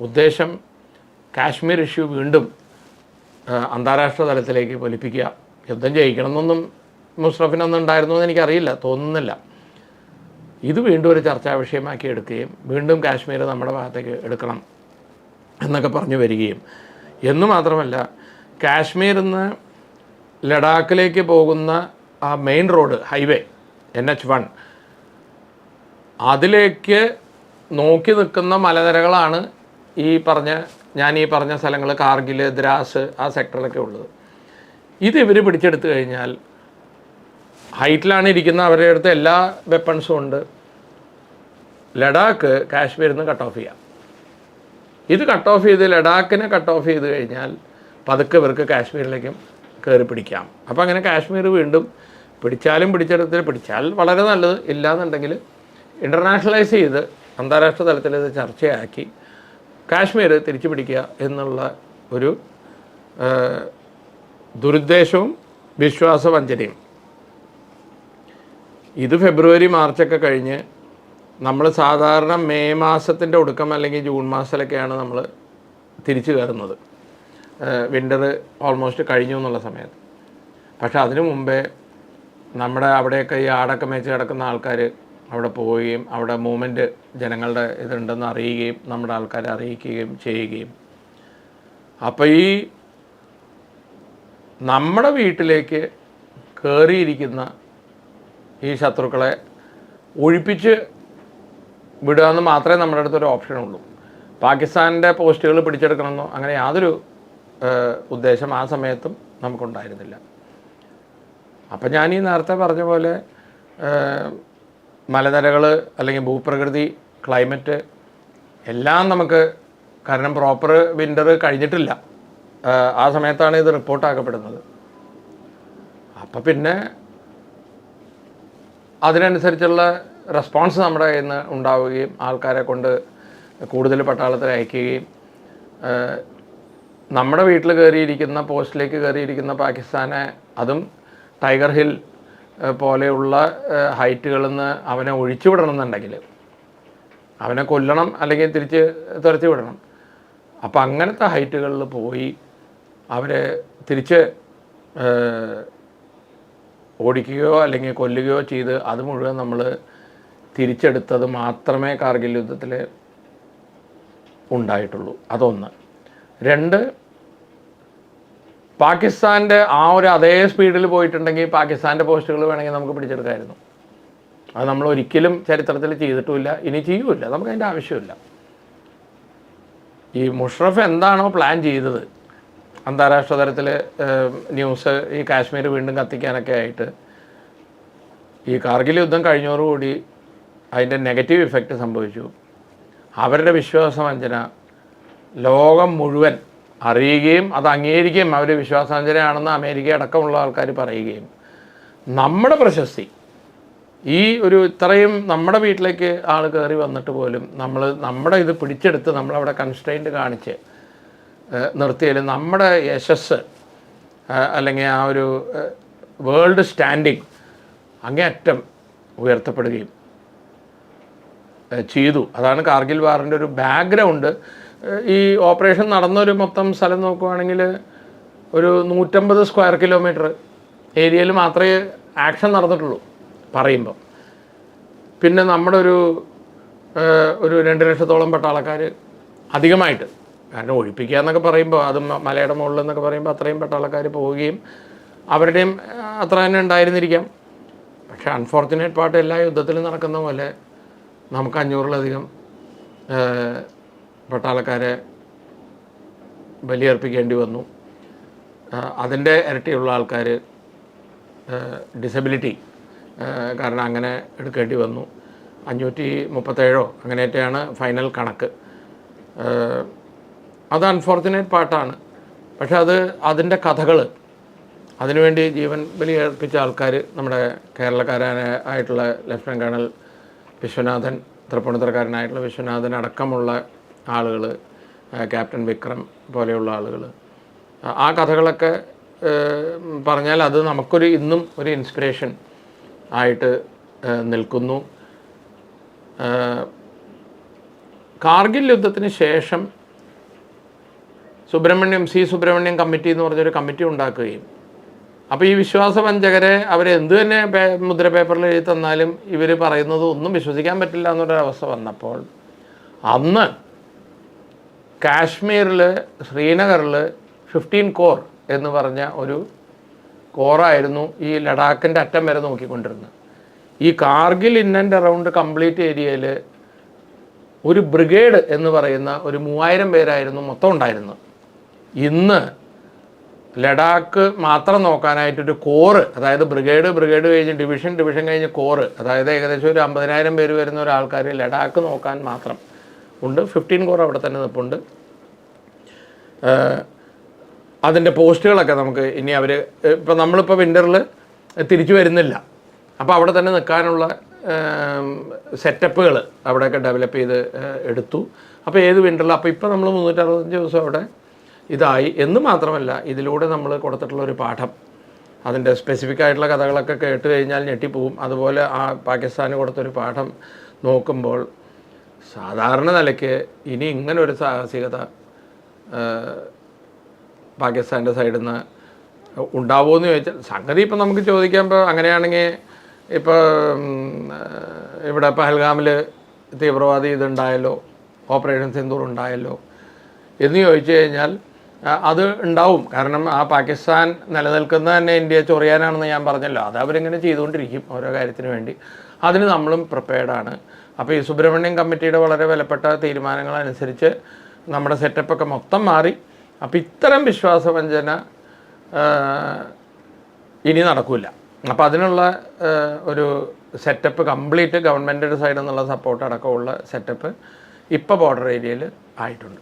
ഉദ്ദേശം കാശ്മീർ ഇഷ്യൂ വീണ്ടും അന്താരാഷ്ട്ര തലത്തിലേക്ക് പൊലിപ്പിക്കുക. യുദ്ധം ജയിക്കണമെന്നൊന്നും മുഷ്റഫിനൊന്നും ഉണ്ടായിരുന്നു എന്ന് എനിക്കറിയില്ല തോന്നുന്നില്ല. ഇത് വീണ്ടും ഒരു ചർച്ചാ വിഷയമാക്കി എടുക്കുകയും വീണ്ടും കാശ്മീർ നമ്മുടെ ഭാഗത്തേക്ക് എടുക്കണം എന്നൊക്കെ പറഞ്ഞു വരികയും. എന്ന് മാത്രമല്ല കാശ്മീരിൽ നിന്ന് ലഡാക്കിലേക്ക് പോകുന്ന ആ main road highway N H one അതിലേക്ക് നോക്കി നിൽക്കുന്ന മലനിരകളാണ് ഈ പറഞ്ഞ ഞാൻ ഈ പറഞ്ഞ സ്ഥലങ്ങൾ കാർഗിൽ ദ്രാസ് ആ സെക്ടറിലൊക്കെ ഉള്ളത്. ഇത് ഇവർ പിടിച്ചെടുത്തു കഴിഞ്ഞാൽ ഹൈറ്റിലാണ് ഇരിക്കുന്ന അവരുടെ അടുത്ത് എല്ലാ വെപ്പൺസും ഉണ്ട്. ലഡാക്ക് കാശ്മീരിൽ നിന്ന് കട്ട് ഓഫ് ചെയ്യാം. ഇത് കട്ട് ഓഫ് ചെയ്ത് ലഡാക്കിനെ കട്ട് ഓഫ് ചെയ്ത് കഴിഞ്ഞാൽ പതുക്കെ ഇവർക്ക് കാശ്മീരിലേക്കും കയറി പിടിക്കാം. അപ്പോൾ അങ്ങനെ കാശ്മീർ വീണ്ടും പിടിച്ചാലും പിടിച്ചെടുത്തിൽ പിടിച്ചാൽ വളരെ നല്ലത് ഇല്ലാന്നുണ്ടെങ്കിൽ ഇന്റർനാഷണലൈസ് ചെയ്ത് അന്താരാഷ്ട്ര തലത്തിൽ ഇത് ചർച്ചയാക്കി കാശ്മീർ തിരിച്ചു പിടിക്കുക എന്നുള്ള ഒരു ദുരുദ്ദേശവും വിശ്വാസവഞ്ചനയും. ഇത് ഫെബ്രുവരി മാർച്ചൊക്കെ കഴിഞ്ഞ് നമ്മൾ സാധാരണ മെയ് മാസത്തിന്റെ ഒടുക്കം അല്ലെങ്കിൽ ജൂൺ മാസത്തിലൊക്കെയാണ് നമ്മൾ തിരിച്ചു കയറുന്നത്. വിന്റർ ഓൾമോസ്റ്റ് കഴിഞ്ഞു എന്നുള്ള സമയത്ത്. പക്ഷേ അതിനു മുമ്പേ നമ്മുടെ അവിടെയൊക്കെ ഈ ആടൊക്കെ മേച്ച് കിടക്കുന്ന ആൾക്കാർ അവിടെ പോവുകയും അവിടെ മൂവ്മെന്റ് ജനങ്ങളുടെ ഇതുണ്ടെന്ന് അറിയുകയും നമ്മുടെ ആൾക്കാരെ അറിയിക്കുകയും ചെയ്യുകയും. അപ്പോൾ ഈ നമ്മുടെ വീട്ടിലേക്ക് കയറിയിരിക്കുന്ന ഈ ശത്രുക്കളെ ഒഴിപ്പിച്ച് വിടുക എന്ന് മാത്രമേ നമ്മുടെ അടുത്തൊരു ഓപ്ഷനുള്ളൂ പാകിസ്ഥാന്റെ പോസ്റ്റുകൾ പിടിച്ചെടുക്കണമെന്നോ അങ്ങനെ യാതൊരു ഉദ്ദേശം ആ സമയത്തും നമുക്കുണ്ടായിരുന്നില്ല. അപ്പം ഞാൻ ഈ നേരത്തെ പറഞ്ഞ പോലെ മലനിരകൾ അല്ലെങ്കിൽ ഭൂപ്രകൃതി ക്ലൈമറ്റ് എല്ലാം നമുക്ക് കാരണം പ്രോപ്പർ വിന്റർ കഴിഞ്ഞിട്ടില്ല. ആ സമയത്താണ് ഇത് റിപ്പോർട്ടാക്കപ്പെടുന്നത് അപ്പം പിന്നെ അതിനനുസരിച്ചുള്ള റെസ്പോൺസ് നമ്മുടെ കയ്യിൽ നിന്ന് ഉണ്ടാവുകയും ആൾക്കാരെ കൊണ്ട് കൂടുതൽ പട്ടാളത്തിൽ അയക്കുകയും നമ്മുടെ വീട്ടിൽ കയറിയിരിക്കുന്ന പോസ്റ്റിലേക്ക് കയറിയിരിക്കുന്ന പാകിസ്ഥാനെ അതും ടൈഗർ ഹിൽ പോലെയുള്ള ഹൈറ്റുകളിൽ നിന്ന് അവനെ ഒഴിച്ചു വിടണം എന്നുണ്ടെങ്കിൽ അവനെ കൊല്ലണം അല്ലെങ്കിൽ തിരിച്ച് തുരത്തി വിടണം അപ്പം അങ്ങനത്തെ ഹൈറ്റുകളിൽ പോയി അവരെ തിരിച്ച് ഓടിക്കുകയോ അല്ലെങ്കിൽ കൊല്ലുകയോ ചെയ്ത് അത് മുഴുവൻ നമ്മൾ തിരിച്ചെടുത്തത് മാത്രമേ കാർഗിൽ യുദ്ധത്തിൽ ഉണ്ടായിട്ടുള്ളൂ. അതൊന്ന്. രണ്ട് പാകിസ്ഥാന്റെ ആ ഒരു അതേ സ്പീഡിൽ പോയിട്ടുണ്ടെങ്കിൽ പാകിസ്ഥാന്റെ പോസ്റ്റുകൾ വേണമെങ്കിൽ നമുക്ക് പിടിച്ചെടുക്കാമായിരുന്നു അത് നമ്മൾ ഒരിക്കലും ചരിത്രത്തിൽ ചെയ്തിട്ടുമില്ല. ഇനി ചെയ്യൂല നമുക്ക് അതിന്റെ ആവശ്യമില്ല. ഈ മുഷറഫ് എന്താണോ പ്ലാൻ ചെയ്തത് അന്താരാഷ്ട്ര തലത്തിൽ ന്യൂസ് ഈ കാശ്മീർ വീണ്ടും കത്തിക്കാനൊക്കെ ആയിട്ട് ഈ കാർഗിൽ യുദ്ധം കഴിഞ്ഞോടുകൂടി അതിന്റെ നെഗറ്റീവ് ഇഫക്റ്റ് സംഭവിച്ചു. അവരുടെ വിശ്വാസവഞ്ചന ലോകം മുഴുവൻ അറിയുകയും അത് അംഗീകരിക്കുകയും അവർ വിശ്വാസാഞ്ജലിയാണെന്ന് അമേരിക്ക അടക്കമുള്ള ആൾക്കാർ പറയുകയും. നമ്മുടെ പ്രശസ്തി. ഈ ഒരു ഇത്രയും നമ്മുടെ വീട്ടിലേക്ക് ആൾ കയറി വന്നിട്ട് പോലും നമ്മൾ നമ്മുടെ ഇത് പിടിച്ചെടുത്ത് നമ്മളവിടെ കൺസ്ട്രെയിന്റ് കാണിച്ച് നിർത്തിയാൽ നമ്മുടെ യശസ് അല്ലെങ്കിൽ ആ ഒരു വേൾഡ് സ്റ്റാൻഡിങ് അങ്ങേയറ്റം ഉയർത്തപ്പെടുകയും ചെയ്തു. അതാണ് കാർഗിൽ വാറിന്റെ ഒരു ബാക്ക്ഗ്രൗണ്ട് ഈ ഓപ്പറേഷൻ നടന്നൊരു മൊത്തം സ്ഥലം നോക്കുവാണെങ്കിൽ ഒരു നൂറ്റമ്പത് സ്ക്വയർ കിലോമീറ്റർ ഏരിയയിൽ മാത്രമേ ആക്ഷൻ നടന്നിട്ടുള്ളൂ പറയുമ്പോൾ പിന്നെ നമ്മുടെ ഒരു ഒരു രണ്ട് ലക്ഷത്തോളം പെട്ട ആൾക്കാർ അധികമായിട്ട്. കാരണം ഒഴിപ്പിക്കുക എന്നൊക്കെ പറയുമ്പോൾ അത് മലയുടെ മുകളിൽ എന്നൊക്കെ പറയുമ്പോൾ അത്രയും പെട്ട ആൾക്കാർ പോവുകയും അവരുടെയും അത്ര തന്നെ ഉണ്ടായിരുന്നിരിക്കാം. പക്ഷേ അൺഫോർച്ചുനേറ്റ് പാർട്ട് എല്ലാ യുദ്ധത്തിലും നടക്കുന്ന പോലെ നമുക്ക് അഞ്ഞൂറിലധികം പട്ടാളക്കാരെ ബലിയർപ്പിക്കേണ്ടി വന്നു. അതിന്റെ ഇരട്ടിയുള്ള ആൾക്കാർ ഡിസബിലിറ്റി കാരണം അങ്ങനെ എടുക്കേണ്ടി വന്നു. അഞ്ഞൂറ്റി മുപ്പത്തേഴോ അങ്ങനെയൊക്കെയാണ് ഫൈനൽ കണക്ക്. അത് അൺഫോർച്ചുനേറ്റ് പാട്ടാണ്. പക്ഷെ അത് അതിന്റെ കഥകൾ അതിനുവേണ്ടി ജീവൻ ബലിയർപ്പിച്ച ആൾക്കാർ നമ്മുടെ കേരളക്കാരായ ആയിട്ടുള്ള ലഫ്റ്റനന്റ് കേണൽ വിശ്വനാഥൻ തൃപ്പൂണിത്തറക്കാരനായിട്ടുള്ള വിശ്വനാഥൻ അടക്കമുള്ള ആളുകൾ ക്യാപ്റ്റൻ വിക്രം പോലെയുള്ള ആളുകൾ ആ കഥകളൊക്കെ പറഞ്ഞാൽ അത് നമുക്കൊരു ഇന്നും ഒരു ഇൻസ്പിറേഷൻ ആയിട്ട് നിൽക്കുന്നു. കാർഗിൽ യുദ്ധത്തിന് ശേഷം സുബ്രഹ്മണ്യം സി സുബ്രഹ്മണ്യം കമ്മിറ്റി എന്ന് പറഞ്ഞൊരു കമ്മിറ്റി ഉണ്ടാക്കുകയും. അപ്പോൾ ഈ വിശ്വാസവഞ്ചകരെ അവർ എന്ത് തന്നെ മുദ്ര പേപ്പറിൽ എഴുതി തന്നാലും ഇവർ പറയുന്നത് ഒന്നും വിശ്വസിക്കാൻ പറ്റില്ല എന്നൊരവസ്ഥ വന്നപ്പോൾ അന്ന് കാശ്മീരിൽ ശ്രീനഗറിൽ ഫിഫ്റ്റീൻ കോർ എന്ന് പറഞ്ഞ ഒരു കോറായിരുന്നു ഈ ലഡാക്കിന്റെ അറ്റം വരെ നോക്കിക്കൊണ്ടിരുന്നത്. ഈ Kargil in and around complete ഏരിയയിൽ ഒരു ബ്രിഗേഡ് എന്ന് പറയുന്ന ഒരു മൂവായിരം പേരായിരുന്നു മൊത്തം ഉണ്ടായിരുന്നത്. ഇന്ന് ലഡാക്ക് മാത്രം നോക്കാനായിട്ടൊരു കോറ് അതായത് ബ്രിഗേഡ് ബ്രിഗേഡ് കഴിഞ്ഞ് ഡിവിഷൻ ഡിവിഷൻ കഴിഞ്ഞ് കോറ് അതായത് ഏകദേശം ഒരു അമ്പതിനായിരം പേര് വരുന്ന ഒരാൾക്കാർ ലഡാക്ക് നോക്കാൻ മാത്രം ഉണ്ട്. ഫിഫ്റ്റീൻ കോർ അവിടെ തന്നെ നിൽപ്പുണ്ട് അതിന്റെ പോസ്റ്റുകളൊക്കെ നമുക്ക് ഇനി അവർ ഇപ്പം നമ്മളിപ്പോൾ വിന്ററിൽ തിരിച്ചു വരുന്നില്ല. അപ്പോൾ അവിടെ തന്നെ നിൽക്കാനുള്ള സെറ്റപ്പുകൾ അവിടെയൊക്കെ ഡെവലപ്പ് ചെയ്ത് എടുത്തു. അപ്പോൾ ഏത് വിന്ററിൽ അപ്പോൾ ഇപ്പോൾ നമ്മൾ മുന്നൂറ്ററുപത്തഞ്ച് ദിവസം അവിടെ ഇതായി. എന്ന് മാത്രമല്ല ഇതിലൂടെ നമ്മൾ കൊടുത്തിട്ടുള്ള ഒരു പാഠം. അതിന്റെ സ്പെസിഫിക് ആയിട്ടുള്ള കഥകളൊക്കെ കേട്ട് കഴിഞ്ഞാൽ ഞെട്ടിപ്പോവും. അതുപോലെ ആ പാകിസ്ഥാന് കൊടുത്തൊരു പാഠം നോക്കുമ്പോൾ സാധാരണ നിലയ്ക്ക് ഇനി ഇങ്ങനെ ഒരു സാഹസികത പാകിസ്ഥാന്റെ സൈഡിൽ നിന്ന് ഉണ്ടാവുമോ എന്ന് ചോദിച്ചാൽ സംഗതി ഇപ്പം നമുക്ക് ചോദിക്കാൻ ഇപ്പോൾ അങ്ങനെയാണെങ്കിൽ ഇപ്പോൾ ഇവിടെ പഹൽഗാമിൽ തീവ്രവാദി ഇതുണ്ടായല്ലോ ഓപ്പറേഷൻ സിന്ദൂർ ഉണ്ടായല്ലോ എന്ന് ചോദിച്ചു കഴിഞ്ഞാൽ അത് ഉണ്ടാവും. കാരണം ആ പാകിസ്ഥാൻ നിലനിൽക്കുന്ന തന്നെ ഇന്ത്യയെ ചൊറിയാനാണെന്ന് ഞാൻ പറഞ്ഞല്ലോ. അത് അവരിങ്ങനെ ചെയ്തുകൊണ്ടിരിക്കും ഓരോ കാര്യത്തിന് വേണ്ടി. അതിന് നമ്മളും പ്രിപ്പയർഡാണ് അപ്പോൾ ഈ സുബ്രഹ്മണ്യം കമ്മിറ്റിയുടെ വളരെ വിലപ്പെട്ട തീരുമാനങ്ങളനുസരിച്ച് നമ്മുടെ സെറ്റപ്പൊക്കെ മൊത്തം മാറി. അപ്പോൾ ഇത്തരം വിശ്വാസവഞ്ചന ഇനി നടക്കില്ല അപ്പോൾ അതിനുള്ള ഒരു സെറ്റപ്പ് കംപ്ലീറ്റ് ഗവൺമെന്റിന്റെ സൈഡിൽ നിന്നുള്ള സപ്പോർട്ട് അടക്കമുള്ള സെറ്റപ്പ് ഇപ്പോൾ ബോർഡർ ഏരിയയിൽ ആയിട്ടുണ്ട്.